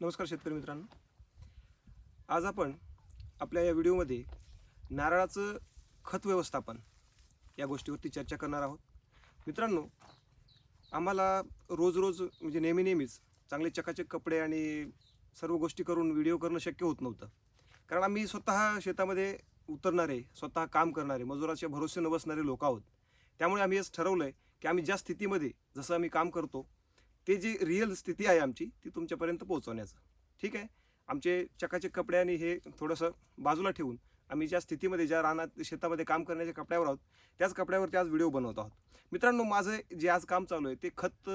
नमस्कार शेतकरी मित्रांनो. आज आपण आपल्या या व्हिडिओमध्ये नारळाचं खत व्यवस्थापन या गोष्टीवरती चर्चा करणार आहोत. मित्रांनो आम्हाला रोज रोज म्हणजे नेहमी नेहमीच चांगले चकाचक कपडे आणि सर्व गोष्टी करून व्हिडिओ करणं शक्य होत नव्हतं. कारण आम्ही स्वतः शेतामध्ये उतरणारे स्वतः काम करणारे मजुराच्या भरोसे न बसणारे लोक आहोत. त्यामुळे आम्ही हेच ठरवलं आहे की आम्ही ज्या स्थितीमध्ये जसं आम्ही काम करतो ते जी रिअल स्थिती आहे आमची ती तुमच्यापर्यंत पोहोचवण्याचं. ठीक आहे? आमचे चकाचे कपडे आणि हे थोडंसं बाजूला ठेवून आम्ही ज्या स्थितीमध्ये ज्या रानात शेतामध्ये काम करण्याच्या कपड्यावर आहोत त्याच कपड्यावरती आज व्हिडिओ बनवत आहोत. मित्रांनो माझं जे आज काम चालू आहे ते खत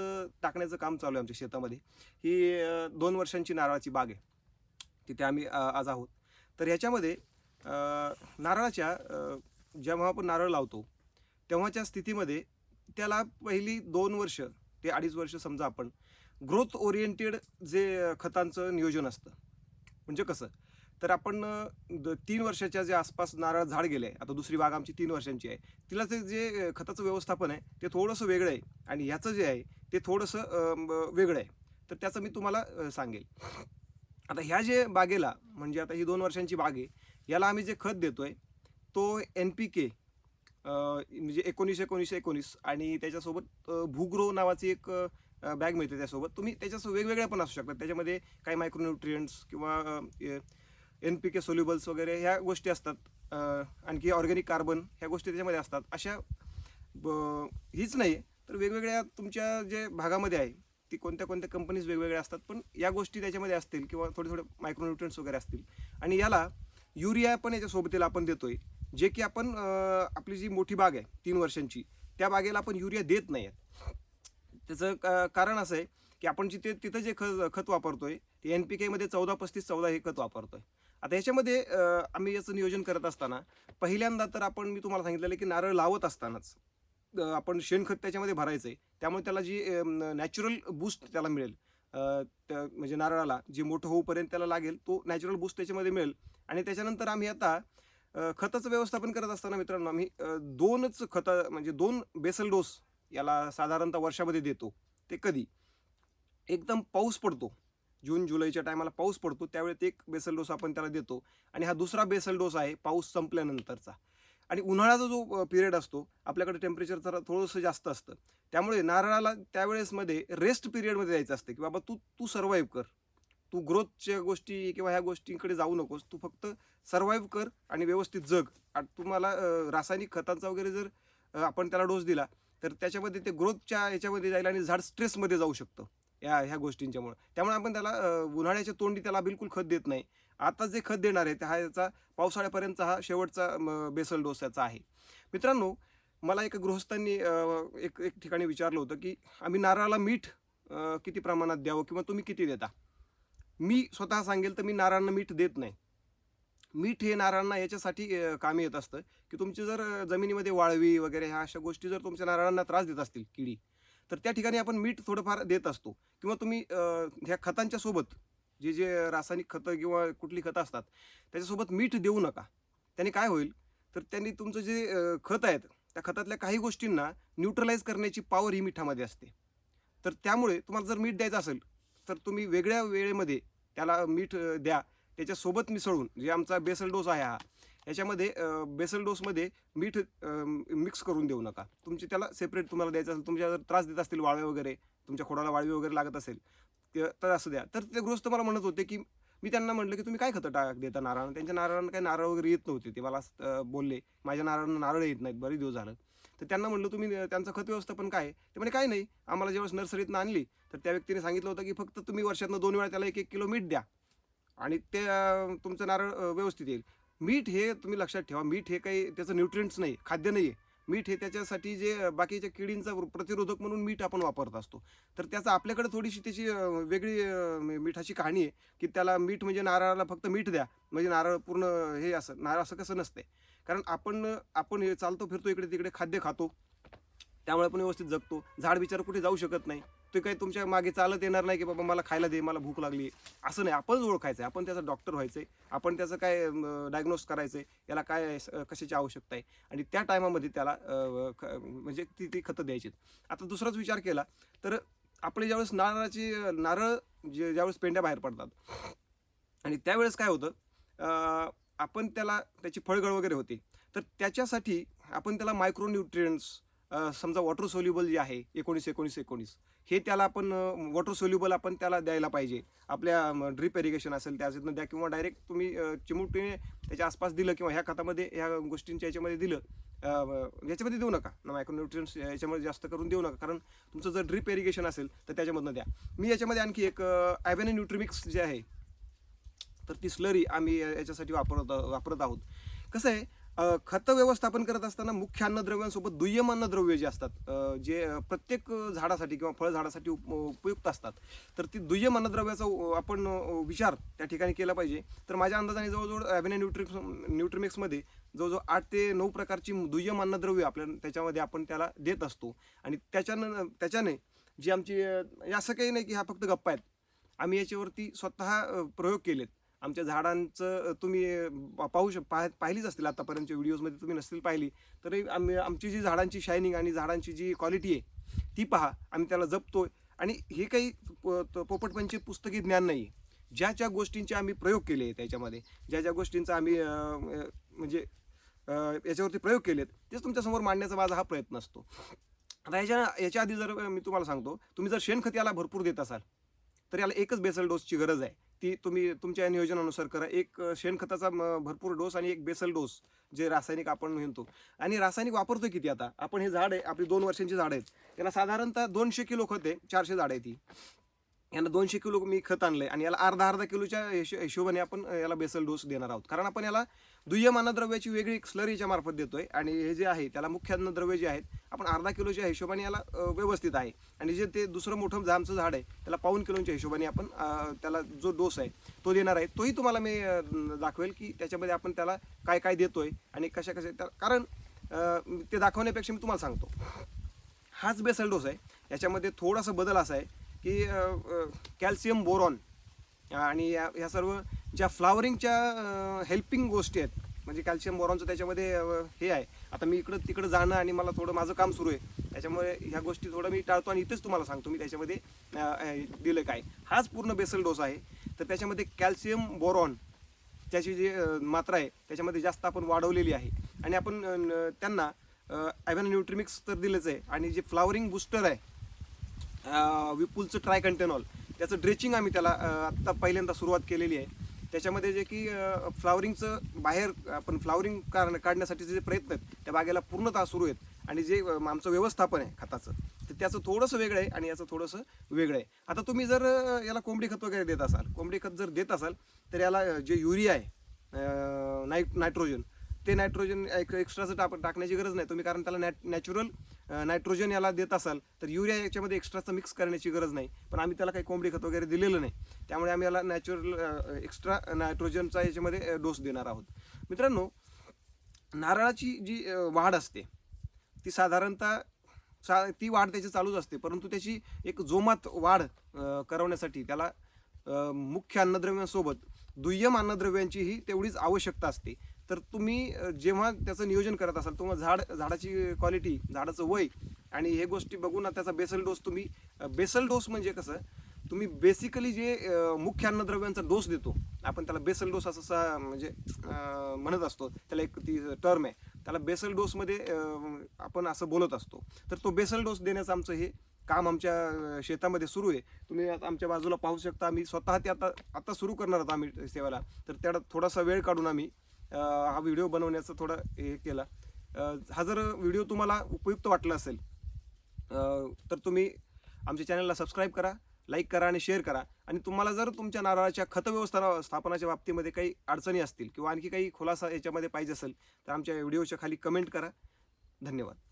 टाकण्याचं काम चालू आहे आमच्या शेतामध्ये. ही दोन वर्षांची नारळाची बाग आहे. तिथे आम्ही आज आहोत. तर ह्याच्यामध्ये नारळाच्या जेव्हा आपण नारळ लावतो तेव्हाच्या स्थितीमध्ये त्याला पहिली दोन वर्ष ते अडीच वर्ष समजा आपण ग्रोथ ओरिएंटेड जे खतांचं नियोजन असतं. म्हणजे कसं? तर आपण द- तीन वर्षाच्या जे आसपास नारळ झाड गेले आहे आता दुसरी बाग आमची तीन वर्षांची आहे तिला ते जे खताचं व्यवस्थापन आहे ते थोडंसं वेगळं आहे आणि ह्याचं जे आहे ते थोडंसं वेगळं आहे. तर त्याचं मी तुम्हाला सांगेल. आता ह्या जे बागेला म्हणजे आता ही दोन वर्षांची बाग आहे याला आम्ही जे खत देतो आहे तो एन पी के म्हणजे एकोणीस एकोणीसशे एकोणीस आणि त्याच्यासोबत अ, भूग्रो नावाची एक बॅग मिळते त्यासोबत. तुम्ही त्याच्यासोबत वेगवेगळ्या पण असू शकतात. त्याच्यामध्ये काही मायक्रोन्युट्रियंट्स किंवा एन पी के सोल्युबल्स वगैरे ह्या गोष्टी असतात. आणखी ऑर्गॅनिक कार्बन ह्या गोष्टी त्याच्यामध्ये असतात. अशा ब- हीच नाही तर वेगवेगळ्या तुमच्या जे भागामध्ये आहे ती कोणत्या कोणत्या कंपनीज वेगवेगळ्या असतात पण या गोष्टी त्याच्यामध्ये असतील किंवा थोडे थोडे मायक्रोन्युट्रियंट्स वगैरे असतील. आणि याला युरिया पण याच्यासोबतीला आपण आपण देतोय. जे की आपण आपली जी मोठी बाग आहे तीन वर्षांची त्या बागेला आपण युरिया देत नाही आहेत त्याचं का- कारण असं आहे की आपण जिथे तिथं जे खत खत वापरतोय ते एन पी केमध्ये चौदा पस्तीस चौदा हे खत वापरतोय. आता ह्याच्यामध्ये आम्ही याचं नियोजन करत असताना पहिल्यांदा तर आपण मी तुम्हाला सांगितलेलं की नारळ लावत असतानाच आपण शेणखत त्याच्यामध्ये भरायचं आहे त्यामुळे त्याला जी नॅचरल बूस्ट त्याला मिळेल. त्या- म्हणजे नारळाला जे मोठं होऊपर्यंत त्याला लागेल तो नॅचरल बूस्ट त्याच्यामध्ये मिळेल. आणि त्याच्यानंतर आम्ही आता खताचं व्यवस्थापन करत असताना मित्रांनो आम्ही दोनच खतं म्हणजे दोन बेसल डोस याला साधारणतः वर्षामध्ये देतो. ते कधी? एकदम पाऊस पडतो. जून जुलैच्या टायमाला पाऊस पडतो त्यावेळी ते एक बेसल डोस आपण त्याला देतो. आणि हा दुसरा बेसल डोस आहे पाऊस संपल्यानंतरचा. आणि उन्हाळ्याचा जो पिरियड असतो आपल्याकडे टेम्परेचर जरा थोडंसं जास्त असतं. त्यामुळे नारळाला त्यावेळेसमध्ये रेस्ट पिरियडमध्ये जायचं असतं की बाबा तू तू सर्वाईव्ह कर. तू ग्रोथच्या गोष्टी किंवा ह्या गोष्टींकडे जाऊ नकोस. तू फक्त सर्व्हाइव्ह कर आणि व्यवस्थित जग. आणि तुम्हाला रासायनिक खतांचा वगैरे जर आपण त्याला डोस दिला तर त्याच्यामध्ये ते ग्रोथच्या याच्यामध्ये जाईल आणि झाड स्ट्रेसमध्ये जाऊ शकतं. या ह्या गोष्टींच्यामुळे. त्यामुळे आपण त्याला उन्हाळ्याच्या तोंडी त्याला बिलकुल खत देत नाही. आता जे खत देणार आहे हा याचा पावसाळ्यापर्यंतचा हा शेवटचा म, बेसल डोस याचा आहे. मित्रांनो मला एका गृहस्थांनी एक एक ठिकाणी विचारलं होतं की आम्ही नारळाला मीठ किती प्रमाणात द्यावं किंवा तुम्ही किती देता? मी स्वतः सांगेल तर मी नारांना मीठ देत नाही. मीठ हे नारळांना याच्यासाठी कामी येत असतं की तुमची जर जमिनीमध्ये वाळवी वगैरे ह्या अशा गोष्टी जर तुमच्या नारळांना त्रास देत असतील किडी तर त्या ठिकाणी आपण मीठ थोडंफार देत असतो. किंवा तुम्ही ह्या खतांच्या सोबत जे जे रासायनिक खतं किंवा कुठली खतं असतात त्याच्यासोबत मीठ देऊ नका. त्याने काय होईल? तर त्यांनी तुमचं जे खत आहेत त्या खतातल्या काही गोष्टींना न्यूट्रलाइज करण्याची पॉवर ही मिठामध्ये असते. तर त्यामुळे तुम्हाला जर मीठ द्यायचं असेल तर तुम्ही वेगळ्या वेळेमध्ये त्याला मीठ द्या. त्याच्यासोबत मिसळून जे आमचा बेसल डोस आहे हा याच्यामध्ये बेसल डोसमध्ये मीठ मिक्स करून देऊ नका. तुमची त्याला सेपरेट तुम्हाला द्यायचं असेल तुमच्या जर त्रास देत असतील वाळवे वगैरे तुमच्या खोडाला वाळवी वगैरे लागत असेल ते- तर असं द्या. तर ते गृहस्थ मला म्हणत होते की मी त्यांना म्हटलं की तुम्ही काय खतं टाक देता नारळांना? त्यांच्या नारळांना काही नारळ वगैरे येत नव्हते. ते मला बोलले माझ्या नारळांना नारळ येत नाहीत बरेच दिवस झालं. तर त्यांना म्हटलं तुम्ही त्यांचं खत व्यवस्थापन काय आहे? ते म्हणे काय नाही आम्हाला ज्यावेळेस नर्सरीतनं आणली तर त्या व्यक्तीने सांगितलं होतं की फक्त तुम्ही वर्षातनं दोन वेळा त्याला एक एक किलो मीठ द्या आणि ते तुमचं नारळ व्यवस्थित येईल. मीठ हे तुम्ही लक्षात ठेवा मीठ हे काही त्याचं न्यूट्रिएंट्स नाही खाद्य नाही आहे. मीठ हे त्याच्यासाठी जे बाकीच्या किडींचा प्रतिरोधक म्हणून मीठ आपण वापरत असतो. तर त्याचं आपल्याकडे थोडीशी त्याची वेगळी मिठाची कहाणी आहे की त्याला मीठ म्हणजे नारळाला फक्त मीठ द्या म्हणजे नारळ पूर्ण हे असं नारळ असं कसं नसते कारण आपण आपण हे चालतो फिरतो इकडे तिकडे खाद्य खातो त्यामुळे आपण व्यवस्थित जगतो. झाड बिचार कुठे जाऊ शकत नाही. ते काही तुमच्या मागे चालत येणार नाही की बाबा मला खायला दे मला भूक लागली. असं नाही. आपणच ओळखायचं आहे आपण त्याचा डॉक्टर व्हायचं आहे आपण त्याचं काय डायग्नोस करायचं आहे याला काय कशाची आवश्यकता आहे? आणि त्या टायमामध्ये त्याला ख- म्हणजे ती ती खतं द्यायची आता दुसराच विचार केला तर आपले ज्यावेळेस नारळाची नारळ जे ज्यावेळेस पेंड्या बाहेर पडतात. आणि त्यावेळेस काय होतं आपण त्याला त्याची फळगळ वगैरे होते. तर त्याच्यासाठी आपण त्याला मायक्रोन्यूट्रियंट्स समजा वॉटर सोल्युबल जे आहे एकोणीस एकोणीस एकोणीस हे त्याला आपण वॉटर सोल्युबल आपण त्याला द्यायला पाहिजे. आपल्या ड्रीप इरिगेशन असेल त्याच्यातनं द्या किंवा डायरेक्ट तुम्ही चिमुटीने त्याच्या आसपास दिलं किंवा ह्या खतामध्ये ह्या गोष्टींच्या याच्यामध्ये दिलं याच्यामध्ये देऊ नका. ना मायक्रोन्युट्रियन्स याच्यामध्ये जास्त करून देऊ नका. कारण तुमचं जर ड्रीप इरिगेशन असेल तर त्याच्यामधनं द्या. मी याच्यामध्ये आणखी एक ॲव्हेने न्यूट्रिमिक्स जे आहे तर ती स्लरी आम्ही याच्यासाठी वापरत वापरत आहोत. कसं आहे खतं व्यवस्थापन करत असताना मुख्य अन्नद्रव्यांसोबत दुय्यम अन्नद्रव्य जे असतात जे प्रत्येक झाडासाठी किंवा फळझाडासाठी उप उपयुक्त असतात. तर ती दुय्यम अन्नद्रव्याचा आपण विचार त्या ठिकाणी केला पाहिजे. तर माझ्या अंदाजाने जवळजवळ ॲव्हेन न्यूट्रिक्स न्यूट्रिमिक्समध्ये जवळजवळ आठ ते नऊ प्रकारची दुय्यम अन्नद्रव्य आपल्या त्याच्यामध्ये आपण त्याला देत असतो. आणि त्याच्यानं त्याच्याने जी आमची असं काही नाही की हा फक्त गप्पा आहेत. आम्ही याच्यावरती स्वतः प्रयोग केलेत. आमच्या झाडांचं तुम्ही पाहू शक पाह पाहिलीच असतील आतापर्यंतच्या व्हिडिओजमध्ये तुम्ही नसतील पाहिली तरी आम्ही आमची जी झाडांची शायनिंग आणि झाडांची जी क्वालिटी आहे ती पहा आम्ही त्याला जपतोय. आणि हे काही प- पोपटपंची पुस्तकी ज्ञान नाही ज्या ज्या गोष्टींचे आम्ही प्रयोग केले आहेत त्याच्यामध्ये ज्या ज्या गोष्टींचा आम्ही म्हणजे याच्यावरती प्रयोग केलेत तेच तुमच्यासमोर मांडण्याचा माझा हा प्रयत्न असतो. आता याच्या याच्या आधी जर मी तुम्हाला सांगतो तुम्ही जर शेणखत याला भरपूर देत असाल तर याला एकच बेसल डोसची गरज आहे. ती तुम्ही तुमच्या नियोजनानुसार करा. एक शेणखताचा भरपूर डोस आणि एक बेसल डोस जे रासायनिक आपण म्हणतो. आणि रासायनिक वापरतो किती आता? आपण हे झाड आहे आपली दोन वर्षांची झाड आहेत. त्याला साधारणतः दोनशे किलो खत आहे चारशे झाड आहे ती. यांना दोनशे किलो मी खत आणलंय आणि याला अर्धा अर्धा किलोच्या हिशो- हिशोबाने आपण याला बेसल डोस देणार आहोत. कारण आपण याला दुय्यम अन्नद्रव्याची वेगळी स्लरीच्या मार्फत देतोय आणि हे जे आहे त्याला मुख्य अन्नद्रव्य जे आहेत आपण अर्धा किलोच्या हिशोबाने याला व्यवस्थित आहे. आणि जे ते दुसरं मोठं जामचं झाड आहे त्याला पाऊन किलोच्या हिशोबाने आपण त्याला जो डोस आहे तो देणार आहे. तोही तुम्हाला मी दाखवेल की त्याच्यामध्ये आपण त्याला काय काय देतोय आणि कशा कशा त्या कारण ते दाखवण्यापेक्षा मी तुम्हाला सांगतो. हाच बेसल डोस आहे. याच्यामध्ये थोडासा बदल असा आहे. की कॅल्शियम बोरॉन आणि या ह्या सर्व ज्या फ्लावरिंगच्या हेल्पिंग गोष्टी आहेत म्हणजे कॅल्शियम बोरॉनचं त्याच्यामध्ये हे आहे. आता मी इकडं तिकडं जाणं आणि मला थोडं माझं काम सुरू आहे. त्याच्यामुळे ह्या गोष्टी थोडं मी टाळतो आणि इथेच तुम्हाला सांगतो. मी त्याच्यामध्ये दिलं काय. हाच पूर्ण बेसल डोस आहे. तर त्याच्यामध्ये कॅल्शियम बोरॉन त्याची जी मात्रा आहे त्याच्यामध्ये जास्त आपण वाढवलेली आहे. आणि आपण त्यांना ॲव्हन न्यूट्रिमिक्स तर दिलंच आहे. आणि जे फ्लावरिंग बूस्टर आहे विपुलचं ट्राय कंटेनॉल त्याचं ड्रेचिंग आम्ही त्याला आत्ता पहिल्यांदा सुरुवात केलेली आहे. त्याच्यामध्ये जे की फ्लावरिंगचं बाहेर आपण फ्लावरिंग कारण काढण्यासाठीचे जे प्रयत्न आहेत त्या बागेला पूर्णतः सुरू आहेत. आणि जे आमचं व्यवस्थापन आहे खताचं तर त्याचं थोडंसं वेगळं आहे आणि याचं थोडंसं वेगळं आहे. आता तुम्ही जर याला कोंबडी खत वगैरे देत असाल कोंबडी खत जर देत असाल तर याला जे युरिया आहे नाईट नाय नायट्रोजन ते नायट्रोजन एक एक्स्ट्राचं टाक टाकण्याची गरज नाही. तुम्ही कारण त्याला नॅट नॅचरल नायट्रोजन याला देत असाल तर युरिया याच्यामध्ये एक्स्ट्राचं मिक्स करण्याची गरज नाही. पण आम्ही त्याला काही कोंबडी खत वगैरे दिलेलं नाही. त्यामुळे आम्ही याला नॅचरल एक्स्ट्रा नायट्रोजनचा याच्यामध्ये डोस देणार आहोत. मित्रांनो नारळाची जी वाढ असते ती साधारणतः सा ती वाढ त्याची चालूच असते. परंतु त्याची एक जोमात वाढ करवण्यासाठी त्याला मुख्य अन्नद्रव्यांसोबत दुय्यम अन्नद्रव्यांचीही तेवढीच आवश्यकता असते. तर तुम्ही जेव्हा त्याचं नियोजन करत असाल तेव्हा झाड झाडाची क्वालिटी झाडाचं वय आणि हे गोष्टी बघून त्याचा बेसल डोस तुम्ही बेसल डोस म्हणजे कसं तुम्ही बेसिकली जे मुख्य अन्नद्रव्यांचा डोस देतो आपण त्याला बेसल डोस असं सा- म्हणजे म्हणत असतो त्याला एक ती टर्म आहे. त्याला बेसल डोसमध्ये आपण असं बोलत असतो. तर तो बेसल डोस देण्याचं आमचं हे काम आमच्या शेतामध्ये सुरू आहे. तुम्ही आता आमच्या बाजूला पाहू शकता आम्ही स्वतः ते आता आता सुरू करणार आहोत आम्ही सेवाला. तर त्याला थोडासा वेळ काढून आम्ही हा व्हिडिओ बनवण्याचं थोडं हे केला. हा जर व्हिडिओ तुम्हाला उपयुक्त वाटला असेल तर तुम्ही आमच्या चॅनलला सबस्क्राईब करा लाईक करा आणि शेअर करा. आणि तुम्हाला जर तुमच्या नारळाच्या खत व्यवस्था स्थापनाच्या बाबतीमध्ये काही अडचणी असतील किंवा आणखी काही खुलासा याच्यामध्ये पाहिजे असेल तर आमच्या व्हिडिओच्या खाली कमेंट करा. धन्यवाद.